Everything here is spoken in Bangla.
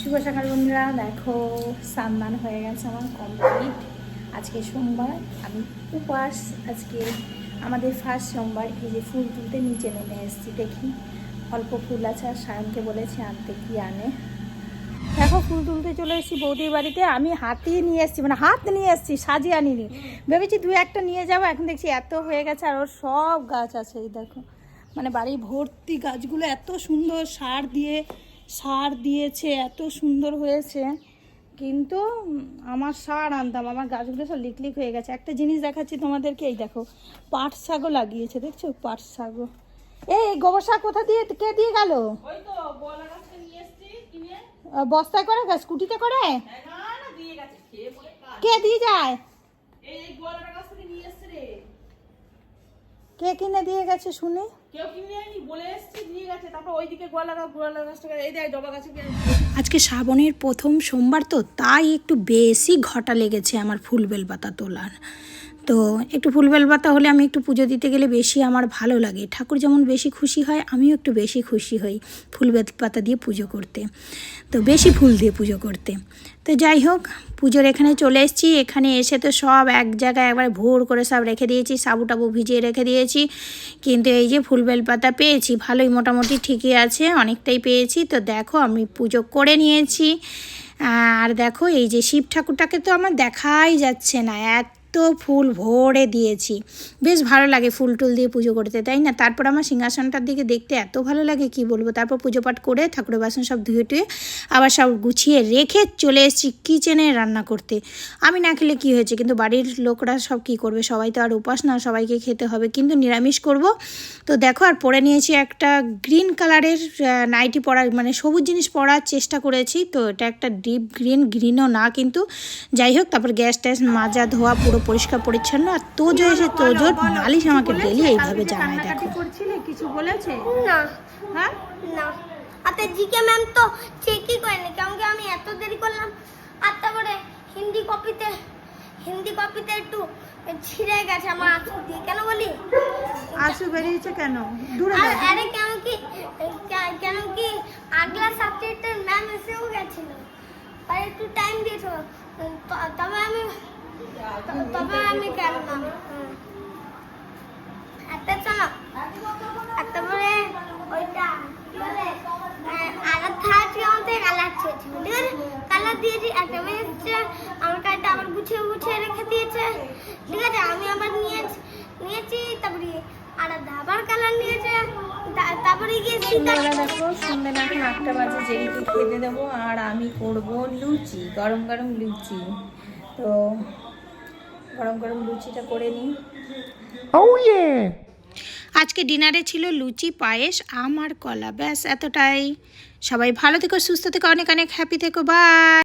শুভ সকাল বন্ধুরা। দেখো, সান্দান হয়ে গেছে আমার কমপ্লিট আজকে সোমবার, আমি উপাস। আজকে আমাদের ফার্স্ট সোমবার, এই যে ফুল তুলতে নিচে নেমে এসেছি, দেখি। অল্প ফুল আছে আর সায়নকে বলেছে আনতে কি আনে। দেখো, ফুল তুলতে চলে এসেছি বৌদির বাড়িতে। আমি হাতেই নিয়ে এসেছি মানে হাত নিয়ে এসেছি, সাজিয়ে আনিনি। ভেবেছি দু একটা নিয়ে যাব, এখন দেখছি এত হয়ে গেছে আর ওর সব গাছ আছে, এই দেখো। মানে বাড়ি ভর্তি গাছগুলো এত সুন্দর সার দিয়ে সার দিয়েছে এত সুন্দর হয়েছে। কিন্তু আমার সার আনতাম আমার গাছগুলো সব লিকলিক হয়ে গেছে। একটা জিনিস দেখাচ্ছি তোমাদেরকে এই দেখো পাট শাকও লাগিয়েছে দেখছ? পাট শাকও। এই গোবর শাক কোথা দিয়ে কে দিয়ে গেল? বস্তায় করে স্কুটিতে করে? গেছে খেয়ে বলে কাজ। কে দিয়ে যায় এই এই গোয়ালাটা গাছ থেকে নিয়ে এসছে রে কে কিনে দিয়ে গেছে শুনি? কেউ কিনে আনি বলে এসছে দিয়ে গেছে। তারপর ওইদিকে গোয়ালা গাছ গোয়ালা গাছটা এই দেখ জবা গাছে আজকে শ্রাবণের প্রথম সোমবার তো তাই একটু বেশি ঘটা লেগেছে আমার ফুল বেলপাতা তোলার। তো একটু ফুল বেলপাতা হলে আমি একটু পুজো দিতে গেলে বেশি আমার ভালো লাগে। ঠাকুর যেমন বেশি খুশি হয়, আমিও একটু বেশি খুশি হই ফুল বেলপাতা দিয়ে পুজো করতে। তো বেশি ফুল দিয়ে পুজো করতে। তো যাই হোক, পুজোর এখানে চলে এসেছি। এখানে এসে তো সব এক জায়গায় একবার ভোর করে সব রেখে দিয়েছি, সাবু টাবু ভিজিয়ে রেখে দিয়েছি। কিন্তু এই যে ফুল বেলপাতা পেয়েছি, ভালোই মোটামুটি ঠিকই আছে, অনেকটাই পেয়েছি। তো দেখো, আমি পুজো করে নিয়েছি। আর দেখো, এই যে শিব ঠাকুরটাকে তো আমার দেখাই যাচ্ছে না, এত ফুল ভরে দিয়েছি। বেশ ভালো লাগে ফুল টুল দিয়ে পুজো করতে, তাই না? তারপর আমার সিংহাসনটার দিকে দেখতে এত ভালো লাগে, কি বলব? তারপর পুজো পাঠ করে ঠাকুরের বাসন সব ধুয়ে টুয়ে আবার সব গুছিয়ে রেখে চলে এসেছি কিচেনে রান্না করতে। আমি না খেলে কি হয়েছে? কিন্তু বাড়ির লোকরা সব কি করবে? সবাই তো আর উপাস না, সবাইকে খেতে হবে। কিন্তু নিরামিষ করব। তো দেখো, আর পরে নিয়েছি একটা গ্রিন কালারের নাইটি পরার মানে সবুজ জিনিস পরার চেষ্টা করেছি। তো এটা একটা ডিপ গ্রিন, গ্রিনও না কিন্তু। যাই হোক, তারপর গ্যাস ট্যাস মাজা ধোয়া পুরো পরিষ্কার পরিচ্ছন্ন আর তোজো এসে তোজোর মালিশ আমাকে ডেলি এইভাবে জানায় দেখো। কিছু বলেছে? না। হ্যাঁ? না। আর জিকে ম্যাম তো চেকই করেনি কারণ কি আমি এত দেরি করলাম? আর তারপরে হিন্দি কপিতে হিন্দি কপিতে একটু ছিঁড়ে গেছে আমার আঁচু দিয়ে। কেন বলি? আঁসু বেরিয়েছে কেন? দূরে আর আরে কেন কি কেন কি আগলা সাবজেক্টের ম্যাম এসেও গেছিল। আর একটু টাইম দিয়েছিল তবে আমি তবে আমি গেলাম। একটা শোনো একটা পরে ওইটা আলাদা আজকে আমাদের কালার চেয়েছিল ঠিক আছে কালার দিয়েছি একটা মেয়ে এসছে আমার কার্ডটা আবার গুছিয়ে গুছিয়ে রেখে দিয়েছে। ঠিক আছে আমি আবার নিয়েছি নিয়েছি তারপরে আলাদা আবার কালার নিয়েছে তারপরে গিয়ে সীতা দেখো সন্ধ্যা এখন আটটা বাজে জেরিকে খেতে দেবো আর আমি করব লুচি গরম গরম লুচি। তো গরম গরম লুচিটা করে নিই। আজকে ডিনারে ছিল লুচি পায়েস আম আর কলা। ব্যাস এতটাই। সবাই ভালো থেকো সুস্থ থেকো অনেক অনেক হ্যাপি থেকো। বাই